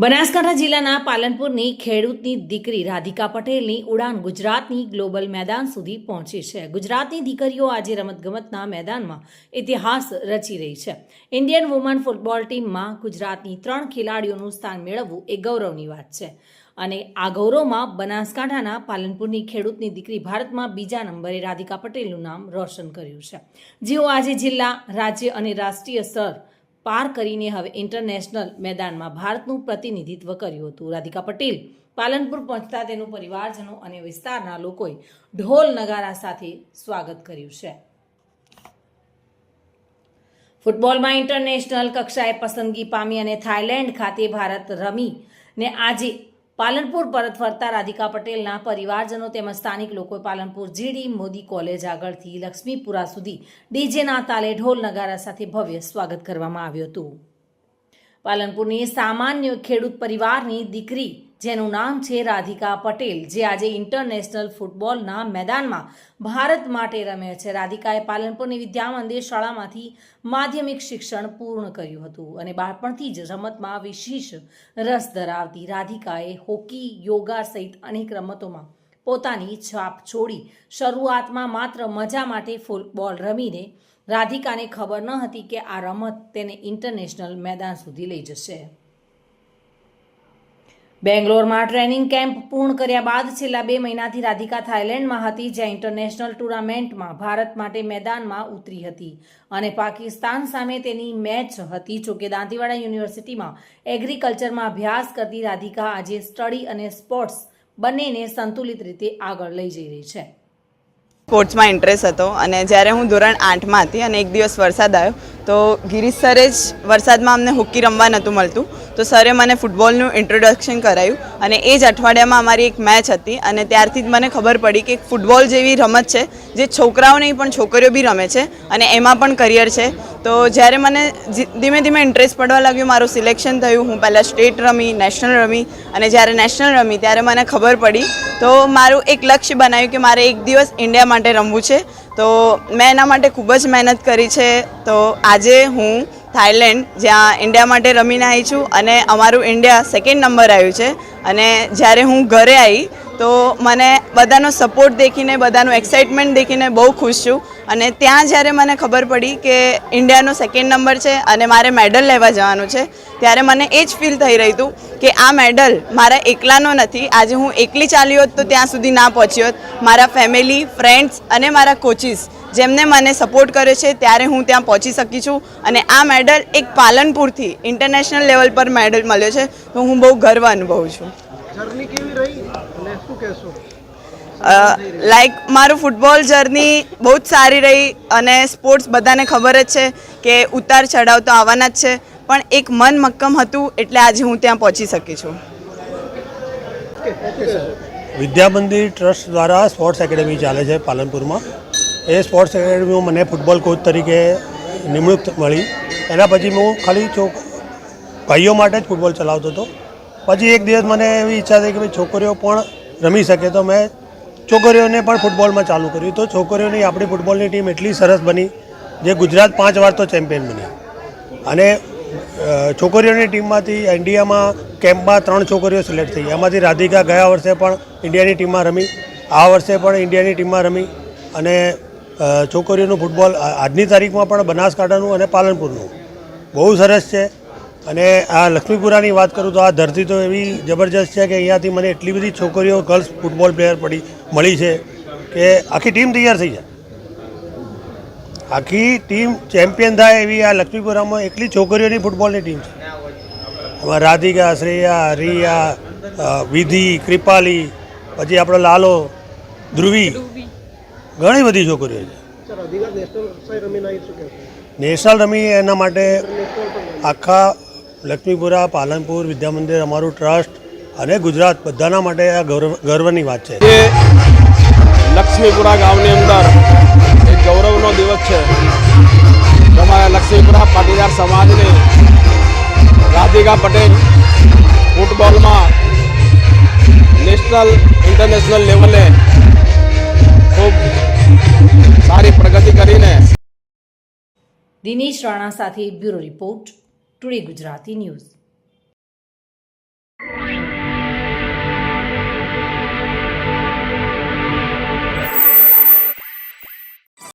બનાસકાંઠા જિલ્લાના પાલનપુરની ખેડૂતની દીકરી રાધિકા પટેલની ઉડાન ગુજરાતની ગ્લોબલ મેદાન સુધી પહોંચી છે. ગુજરાતની દીકરીઓ આજે રમતગમતના મેદાનમાં ઇતિહાસ રચી રહી છે. ઇન્ડિયન વુમન ફૂટબોલ ટીમમાં ગુજરાતની ત્રણ ખેલાડીઓનું સ્થાન મેળવવું એ ગૌરવની વાત છે. અને આ ગૌરવમાં બનાસકાંઠાના પાલનપુરની ખેડૂતની દીકરી ભારતમાં બીજા નંબરે રાધિકા પટેલનું નામ રોશન કર્યું છે. જેઓ આજે જિલ્લા, રાજ્ય અને રાષ્ટ્રીય સ્તર પાર કરીને હવે ઇન્ટરનેશનલ મેદાનમાં ભારતનું પ્રતિનિધિત્વ કર્યું હતું. રાધિકા પટેલ પાલનપુર પહોંચતા તેનું પરિવારજનો અને વિસ્તારના લોકોએ ઢોલ નગારા સાથે સ્વાગત કર્યું છે. ફૂટબોલમાં ઇન્ટરનેશનલ કક્ષાએ પસંદગી પામી અને થાઇલેન્ડ ખાતે ભારત રમી ને આજે પાલનપુર પરત ફરતા રાધિકા પટેલના પરિવારજનો તેમજ સ્થાનિક લોકોએ પાલનપુર જીડી મોદી કોલેજ આગળથી લક્ષ્મીપુરા સુધી ડીજેના તાલે ઢોલ નગારા સાથે ભવ્ય સ્વાગત કરવામાં આવ્યું હતું. પાલનપુરની સામાન્ય ખેડૂત પરિવારની દીકરી જેનું નામ છે રાધિકા પટેલ, જે આજે ઇન્ટરનેશનલ ફૂટબોલના મેદાનમાં ભારત માટે રમે છે. રાધિકાએ પાલનપુરની વિદ્યા મંદિર શાળામાંથી માધ્યમિક શિક્ષણ પૂર્ણ કર્યું હતું અને બાળપણથી જ રમતમાં વિશેષ રસ ધરાવતી રાધિકાએ હોકી, યોગા સહિત અનેક રમતોમાં પોતાની છાપ છોડી શરૂઆતમાં માત્ર મજા માટે ફૂટબોલ રમીને રાધિકાને ખબર ન હતી કે આ રમત તેને ઇન્ટરનેશનલ મેદાન સુધી લઈ જશે. બેંગ્લોરમાં ટ્રેનિંગ કેમ્પ પૂર્ણ કર્યા બાદ છેલ્લા બે મહિનાથી રાધિકા થાઇલેન્ડમાં હતી, જ્યાં ઇન્ટરનેશનલ ટુર્નામેન્ટમાં ભારત માટે મેદાનમાં ઉતરી હતી અને પાકિસ્તાન સામે તેની મેચ હતી જોકે દાંતીવાડા યુનિવર્સિટીમાં એગ્રીકલ્ચરમાં અભ્યાસ કરતી રાધિકા આજે સ્ટડી અને સ્પોર્ટ્સ બંનેને સંતુલિત રીતે આગળ લઈ જઈ રહી છે. સ્પોર્ટ્સમાં ઇન્ટરેસ્ટ હતો અને જ્યારે હું ધોરણ આઠમાં હતી અને એક દિવસ વરસાદ આવ્યો, તો ગિરીશ સરે જ વરસાદમાં અમને હોકી રમવા નહોતું મળતું. તો સરે મને ફૂટબોલનું ઇન્ટ્રોડક્શન કરાયું અને એ જ અઠવાડિયામાં અમારી એક મેચ હતી અને ત્યારથી જ મને ખબર પડી કે ફૂટબોલ જેવી રમત છે, જે છોકરાઓ નહીં, પણ છોકરીઓ બી રમે છે અને એમાં પણ કરિયર છે. તો જ્યારે મને ધીમે ધીમે ઇન્ટરેસ્ટ પડવા લાગ્યું, મારું સિલેક્શન થયું, હું પહેલાં સ્ટેટ રમી નેશનલ રમી અને જ્યારે નેશનલ રમી ત્યારે મને ખબર પડી. તો મારું એક લક્ષ્ય બનાવ્યું કે મારે એક દિવસ ઇન્ડિયા માટે રમવું છે. તો મેં એના માટે ખૂબ જ મહેનત કરી છે. તો આજે હું થાઈલેન્ડ જ્યાં ઇન્ડિયા માટે રમીને આવી છું અને અમારું ઇન્ડિયા સેકન્ડ નંબર આવ્યું છે. અને જ્યારે હું ઘરે આવી તો મને બધાનો સપોર્ટ દેખીને, બધાનું એક્સાઇટમેન્ટ દેખીને બહુ ખુશ છું. અને ત્યાં જ્યારે મને ખબર પડી કે ઇન્ડિયાનો સેકન્ડ નંબર છે અને મારે મેડલ લેવા જવાનું છે, ત્યારે મને એ જ ફીલ થઈ રહ્યું હતું કે આ મેડલ મારા એકલાનો નથી. આજે હું એકલી ચાલી હોત તો ત્યાં સુધી ના પહોંચી હોત. મારા ફેમિલી ફ્રેન્ડ્સ અને મારા કોચિસ જેમને મને સપોર્ટ કર્યો છે, ત્યારે હું ત્યાં પહોંચી શકી છું. અને આ મેડલ એક પાલનપુરથી ઇન્ટરનેશનલ લેવલ પર મેડલ મળ્યો છે. તો હું બહુ ગર્વ અનુભવું છું. શું કહેશો? લાઈક મારું ફૂટબોલ જર્ની બહુ જ સારી રહી અને સ્પોર્ટ્સ બધાને ખબર જ છે કે ઉતાર ચઢાવ તો આવવાના જ છે પણ એક મન મક્કમ હતું એટલે આજે હું ત્યાં પહોંચી શકી છું. વિદ્યા મંદિર ટ્રસ્ટ દ્વારા સ્પોર્ટ્સ એકેડમી ચાલે છે પાલનપુરમાં. એ સ્પોર્ટ્સ એકેડમીમાં મને ફૂટબોલ કોચ તરીકે નિમણૂક મળી. એના પછી હું ખાલી ચોક ભાઈઓ માટે જ ફૂટબોલ ચલાવતો હતો. પછી એક દિવસ મને એવી ઈચ્છા થઈ કે ભાઈ છોકરીઓ પણ રમી શકે તો મેં છોકરીઓને પણ ફૂટબોલમાં ચાલુ કર્યું. તો છોકરીઓની આપણી ફૂટબોલની ટીમ એટલી સરસ બની જે ગુજરાત પાંચ વાર તો ચેમ્પિયન બની. અને છોકરીઓની ટીમમાંથી ઇન્ડિયામાં કેમ્પમાં ત્રણ છોકરીઓ સિલેક્ટ થઈ. એમાંથી રાધિકા ગયા વર્ષે પણ ઇન્ડિયાની ટીમમાં રમી. આ વર્ષે પણ ઇન્ડિયાની ટીમમાં રમી. અને છોકરીઓનું ફૂટબોલ આજની તારીખમાં પણ બનાસકાંઠાનું અને પાલનપુરનું. બહુ સરસ છે. અને આ લક્ષ્મીપુરાની વાત કરું તો આ ધરતી તો એવી જબરજસ્ત છે કે અહીંયાથી મને એટલી બધી છોકરીઓ ગર્લ્સ ફૂટબોલ પ્લેયર પડી મળી છે કે આખી ટીમ તૈયાર થઈ જાય. આખી ટીમ ચેમ્પિયન થાય એવી આ લક્ષ્મીપુરામાં એકલી છોકરીઓની ફૂટબોલની ટીમ છે. એમાં રાધિકા શ્રેયા રિયા વિધિ કૃપાલી પછી આપણો લાલો ધ્રુવી ઘણી બધી છોકરીઓ છે. નેશનલ રમી એના માટે આખા લક્ષ્મીપુરા પાલનપુર વિદ્યામંદિર અમારું ટ્રસ્ટ અને ગુજરાત બધાના માટે આ ગૌરવ ગર્વની વાત છે. જે લક્ષ્મીપુરા ગામની અંદર એક ગૌરવનો દિવસ છે. તમારા લક્ષ્મીપુરા પાટીદાર સમાજની રાધિકા પટેલ ફૂટબોલમાં નેશનલ ઇન્ટરનેશનલ લેવલે ખૂબ સારી પ્રગતિ કરીને દિનેશ રાણા સાથે bureau report. Today Gujarati news.